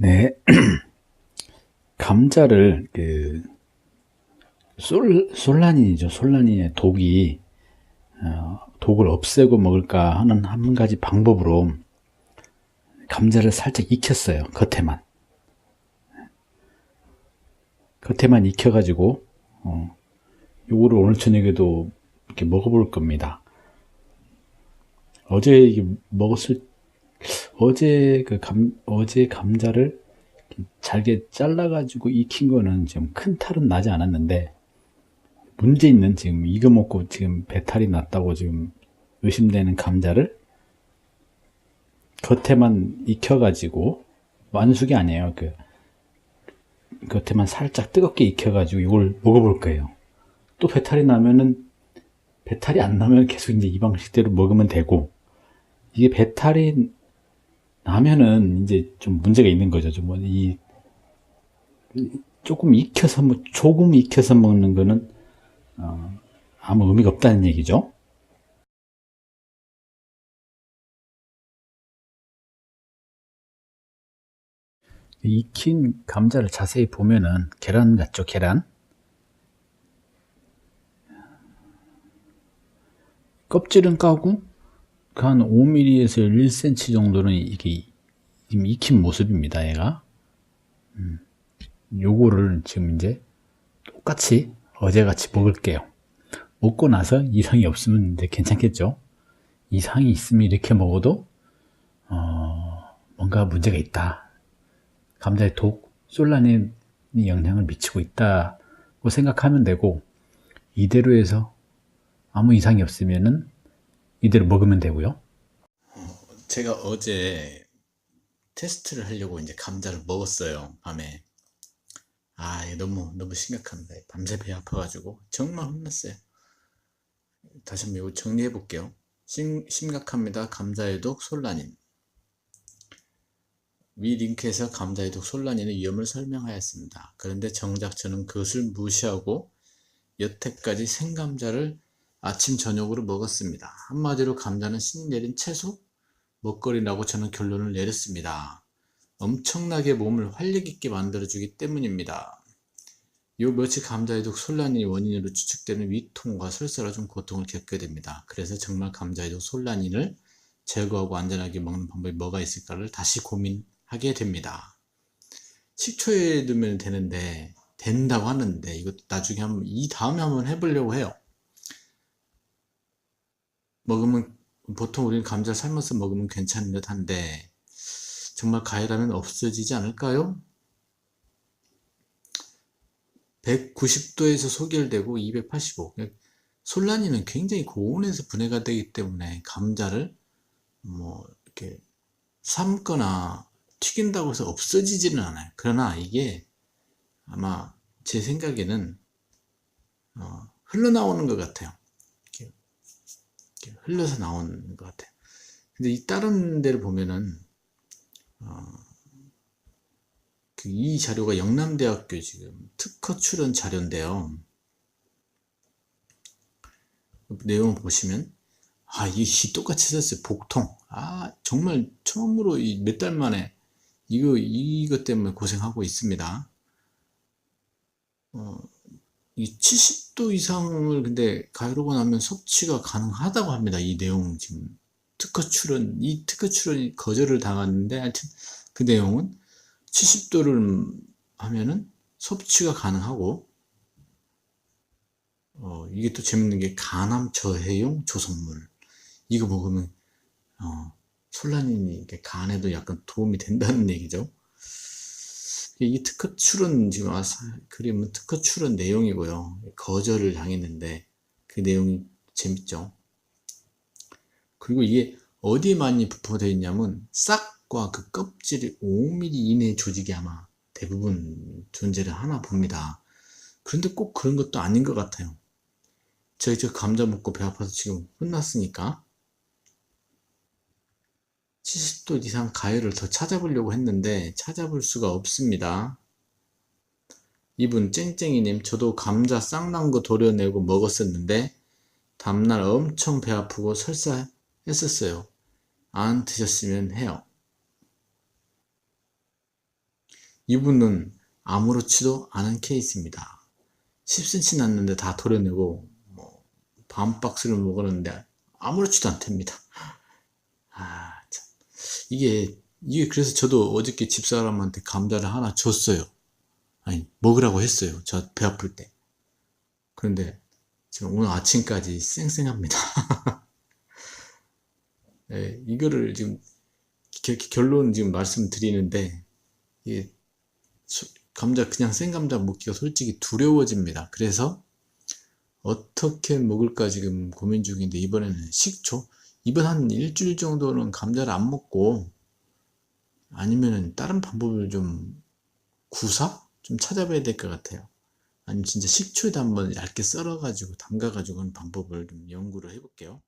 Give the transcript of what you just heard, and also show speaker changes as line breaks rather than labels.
네. 감자를 그 솔, 솔라닌이죠. 솔라닌의 독이 어, 독을 없애고 먹을까 하는 한 가지 방법으로 감자를 살짝 익혔어요. 겉에만. 겉에만 익혀가지고 어, 요거를 오늘 저녁에도 이렇게 먹어볼 겁니다. 어제 먹었을 어제 그 감, 어제 감자를 잘게 잘라가지고 익힌 거는 지금 큰 탈은 나지 않았는데, 문제 있는 지금 이거 먹고 지금 배탈이 났다고 지금 의심되는 감자를 겉에만 익혀가지고, 완숙이 아니에요. 그, 겉에만 살짝 뜨겁게 익혀가지고 이걸 먹어볼 거예요. 또 배탈이 나면은, 배탈이 안 나면 계속 이제 이 방식대로 먹으면 되고, 이게 배탈이 나면은 이제 좀 문제가 있는 거죠. 좀이 조금 익혀서 뭐 조금 익혀서 먹는 거는 어, 아무 의미가 없다는 얘기죠. 익힌 감자를 자세히 보면은 계란 같죠, 계란. 껍질은 까고 그 한 5mm에서 1cm 정도는 이게 지금 익힌 모습입니다, 얘가. 음, 요거를 지금 이제 똑같이 어제같이 먹을게요. 먹고 나서 이상이 없으면 이제 괜찮겠죠? 이상이 있으면 이렇게 먹어도, 어, 뭔가 문제가 있다. 감자의 독, 솔라닌이 영향을 미치고 있다고 생각하면 되고, 이대로 해서 아무 이상이 없으면 은 이대로 먹으면 되고요. 제가 어제 테스트를 하려고 이제 감자를 먹었어요. 밤에. 아, 너무 너무 심각합니다. 밤새 배 아파가지고 정말 혼났어요. 다시 한번 이거 정리해 볼게요. 심, 심각합니다. 감자에독 솔라닌. 위 링크에서 감자에독 솔라닌의 위험을 설명하였습니다. 그런데 정작 저는 그것을 무시하고 여태까지 생감자를 아침 저녁으로 먹었습니다. 한마디로 감자는 신이 내린 채소 먹거리라고 저는 결론을 내렸습니다. 엄청나게 몸을 활력 있게 만들어주기 때문입니다. 요 며칠 감자에독 솔라닌이 원인으로 추측되는 위통과 설사로 좀 고통을 겪게 됩니다. 그래서 정말 감자에독 솔라닌을 제거하고 안전하게 먹는 방법이 뭐가 있을까를 다시 고민하게 됩니다. 식초에 넣으면 되는데 된다고 하는데 이것도 나중에 한번 이 다음에 한번 해보려고 해요. 먹으면 보통 우리는 감자 삶아서 먹으면 괜찮은 듯 한데 정말 가열하면 없어지지 않을까요? 190도에서 소결되고 285 솔라닌은 굉장히 고온에서 분해가 되기 때문에 감자를 뭐 이렇게 삶거나 튀긴다고 해서 없어지지는 않아요. 그러나 이게 아마 제 생각에는 어, 흘러나오는 것 같아요. 흘러서 나오는 것 같아요. 근데 이 다른 데를 보면은 어, 그 이 자료가 영남대학교 지금 특허 출연 자료인데요. 내용 보시면 아 이게 똑같이 썼어요. 복통. 아 정말 처음으로 몇달 만에 이거 이것 때문에 고생하고 있습니다. 어, 이 70 도 이상을 근데 가열하고 나면 섭취가 가능하다고 합니다. 이 내용 지금 특허 출원 이 특허 출원이 거절을 당했는데 하여튼 그 내용은 70도를 하면은 섭취가 가능하고 어, 이게 또 재밌는 게 간암 저해용 조성물 이거 먹으면 어, 솔라닌이 간에도 약간 도움이 된다는 얘기죠. 이 특허 출은 지금 아, 그림은 특허 출은 내용이고요. 거절을 당했는데 그 내용이 재밌죠. 그리고 이게 어디에 많이 부포되어 있냐면 싹과 그 껍질이 5mm 이내 조직이 아마 대부분 존재를 하나 봅니다. 그런데 꼭 그런 것도 아닌 것 같아요. 저희 저 감자 먹고 배 아파서 지금 혼났으니까 70도 이상 가열을 더 찾아보려고 했는데 찾아볼 수가 없습니다. 이분 쨍쨍이님 저도 감자 쌍난 거 도려내고 먹었었는데 다음날 엄청 배 아프고 설사 했었어요. 안 드셨으면 해요. 이분은 아무렇지도 않은 케이스입니다. 10cm 났는데 다 도려내고 뭐 반 박스를 먹었는데 아무렇지도 않답니다. 이게 이게 그래서 저도 어저께 집사람한테 감자를 하나 줬어요. 아니 먹으라고 했어요. 저 배 아플 때. 그런데 지금 오늘 아침까지 쌩쌩합니다. 네, 이거를 지금 겨- 결론 지금 말씀드리는데 수- 감자 그냥 생감자 먹기가 솔직히 두려워집니다. 그래서 어떻게 먹을까 지금 고민 중인데 이번에는 식초 이번 한 일주일 정도는 감자를 안 먹고 아니면은 다른 방법을 좀 구사 좀 찾아봐야 될 것 같아요. 아니면 진짜 식초에다 한번 얇게 썰어가지고 담가가지고 하는 방법을 좀 연구를 해볼게요.